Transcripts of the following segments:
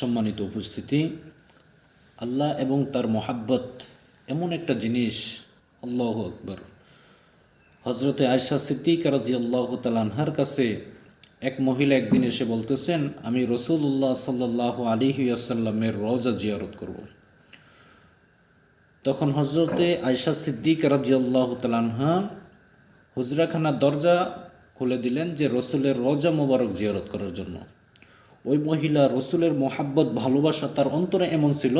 সম্মানিত উপস্থিতি। আল্লাহ এবং তার মহাব্বত এমন একটা জিনিস, আল্লাহ আকবর। হজরতে আয়সা সিদ্দিক রাজি আল্লাহ তালানহার কাছে এক মহিলা একদিন এসে বলতেছেন, আমি রসুল্লাহ সাল্লাহ আলী আসাল্লামের রওজা জিয়ারত করব। তখন হজরতে আয়সা সিদ্দিক রাজি আল্লাহ তালানহা হুজরাখানার দরজা খুলে দিলেন যে, রসুলের রওজা মোবারক জিয়ারত করার জন্য। ওই মহিলা রসুলের মোহাব্বত, ভালোবাসা তার অন্তরে এমন ছিল,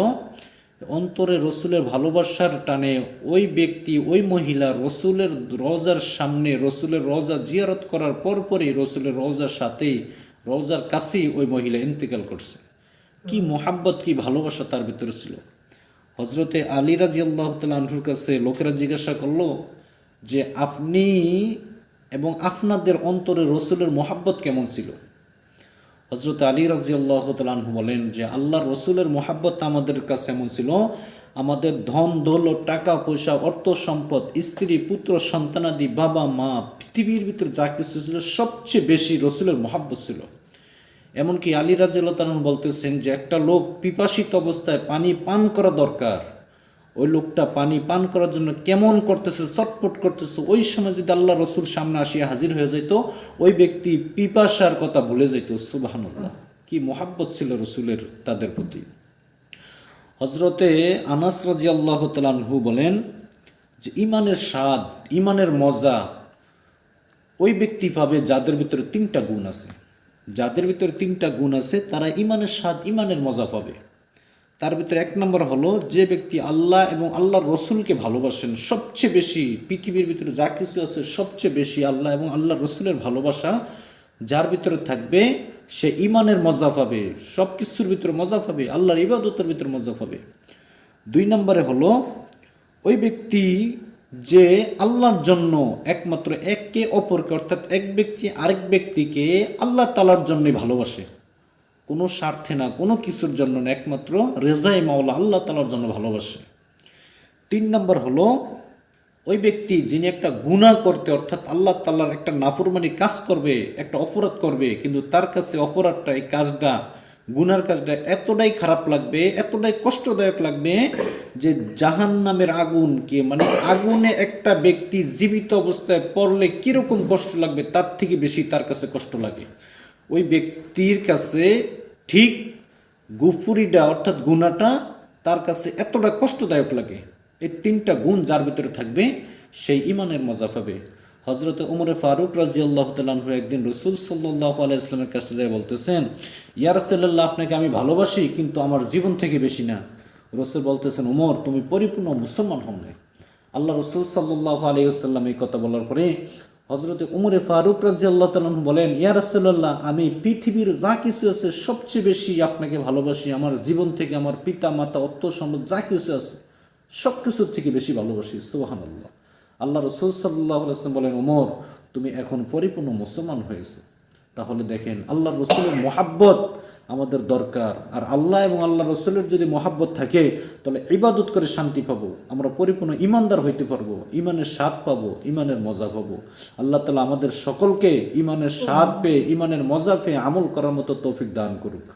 অন্তরে রসুলের ভালোবাসার টানে ওই ব্যক্তি, ওই মহিলা রসুলের রওজার সামনে, রসুলের রজা জিয়ারত করার পরপরই রসুলের রজার সাথেই রওজার কাছেই ওই মহিলা ইন্তেকাল করছে। কি মোহাব্বত, কি ভালোবাসা তার ভিতরে ছিল। হজরতে আলী রাজি আল্লাহ কাছে লোকেরা জিজ্ঞাসা করল যে, আপনি এবং আপনাদের অন্তরে রসুলের মোহাব্বত কেমন ছিল? হজরত আলী রাজি আল্লাহ তালু বলেন যে আল্লাহ রসুলের মোহাব্বত আমাদের কাছে এমন ছিল, আমাদের ধন, দৌলত, টাকা, পয়সা, অর্থ সম্পদ, স্ত্রী, পুত্র সন্তানাদি বাবা, মা, পৃথিবীর ভিতরে যা কিছু ছিল, সবচেয়ে বেশি রসুলের মহাব্বত ছিল। এমনকি আলী রাজিয়াল্লাহ তালন বলতেছেন যে, একটা লোক পিপাসিত অবস্থায় পানি পান করা দরকার। ওই লোকটা পানি পান করার জন্য কেমন করতেছে, ছটফট করতেছে, ওই সময় যদি আল্লাহ রসুল সামনে আসিয়া হাজির হয়ে যেত ওই ব্যক্তি পিপাসার কথা ভুলে যেত সুবাহানুল্লাহ। কি মোহাব্বত ছিল রসুলের তাদের প্রতি। হজরতে আনাস রাজি আল্লাহ তালানহু বলেন যে, ইমানের স্বাদ, ইমানের মজা, ওই ব্যক্তি পাবে যাদের ভিতরে তিনটা গুণ আছে। যাদের ভিতরে তিনটা গুণ আছে, তারা ইমানের স্বাদ, ইমানের মজা পাবে। তার ভিতরে এক নম্বর হলো যে ব্যক্তি আল্লাহ এবং আল্লাহর রসুলকে ভালোবাসেন, সবচেয়ে বেশি পৃথিবীর ভিতরে যা কিছু আছে সবচেয়ে বেশি আল্লাহ এবং আল্লাহ রসুলের ভালোবাসা, যার ভিতরে থাকবে সে ইমানের মজা পাবে সব কিছুর ভিতরে মজা পাবে, আল্লাহর ইবাদতের ভিতরে মজা পাবে। দুই নম্বরে হলো ওই ব্যক্তি যে আল্লাহর জন্য একমাত্র একে অপরকে অর্থাৎ এক ব্যক্তি আরেক ব্যক্তিকে আল্লাহ তালার জন্যই ভালোবাসে। কোনো স্বার্থে না, কোনো কিছুর জন্য না, একমাত্র রেজাই মাওলা আল্লাহ তালার জন্য ভালোবাসে। তিন নম্বর হলো, ওই ব্যক্তি যিনি একটা গুণা করতে, অর্থাৎ আল্লাহ তাল্লার একটা নাফরমানি কাজ করবে, একটা অপরাধ করবে, কিন্তু তার কাছে অপরাধটা, এই কাজটা গুনার কাজটা এতটাই খারাপ লাগবে, এতটাই কষ্টদায়ক লাগবে যে জাহান নামের আগুন কি মানে আগুনে একটা ব্যক্তি জীবিত অবস্থায় পড়লে কীরকম কষ্ট লাগবে, তার থেকে বেশি তার কাছে কষ্ট লাগে। ওই ব্যক্তির কাছে ঠিক গুফুরিটা, অর্থাৎ গুণাটা তার কাছে এতটা কষ্টদায়ক লাগে। এই তিনটা গুণ যার ভিতরে থাকবে, সেই ইমানের মজা পাবে। হজরত উমরে ফারুক রাজি আল্লাহ তালু একদিন রসুল সাল্লাহ আলাইসলামের কাছে যাই বলতেছেন, ইয়া রসুল্লাহ আপনাকে আমি ভালোবাসি, কিন্তু আমার জীবন থেকে বেশি না। রসুল বলতেছেন, উমর, তুমি পরিপূর্ণ মুসলমান হও নাই। আল্লাহ রসুল সাল্লাহ আলাইসাল্লাম এই কথা বলার পরে হজরত উমরে ফারুক রাজি আল্লাহ তালন বলেন, ইয়া রসুল্লাহ আমি পৃথিবীর যা কিছু আছে সবচেয়ে বেশি আপনাকে ভালোবাসি, আমার জীবন থেকে, আমার পিতা মাতা অত্য সম্পদ যা কিছু আছে সব কিছুর থেকে বেশি ভালোবাসি। সুবাহান আল্লাহ আল্লাহ রসুল সাল্লাহ আসলাম বলেন, ওমর, তুমি এখন পরিপূর্ণ মুসলমান হয়েছে। তাহলে দেখেন আল্লাহ রসুলের মোহাব্বত আমাদের দরকার। আর আল্লাহ এবং আল্লাহ রসুলের যদি মহাব্বত থাকে তাহলে ইবাদত করে শান্তি পাবো। আমরা পরিপূর্ণ ইমানদার হইতে পারব ইমানের স্বাদ পাবো ইমানের মজা পাবো। আল্লাহ তালা আমাদের সকলকে ইমানের স্বাদ পেয়ে ইমানের মজা পেয়ে আমল করার মতো তৌফিক দান করুক।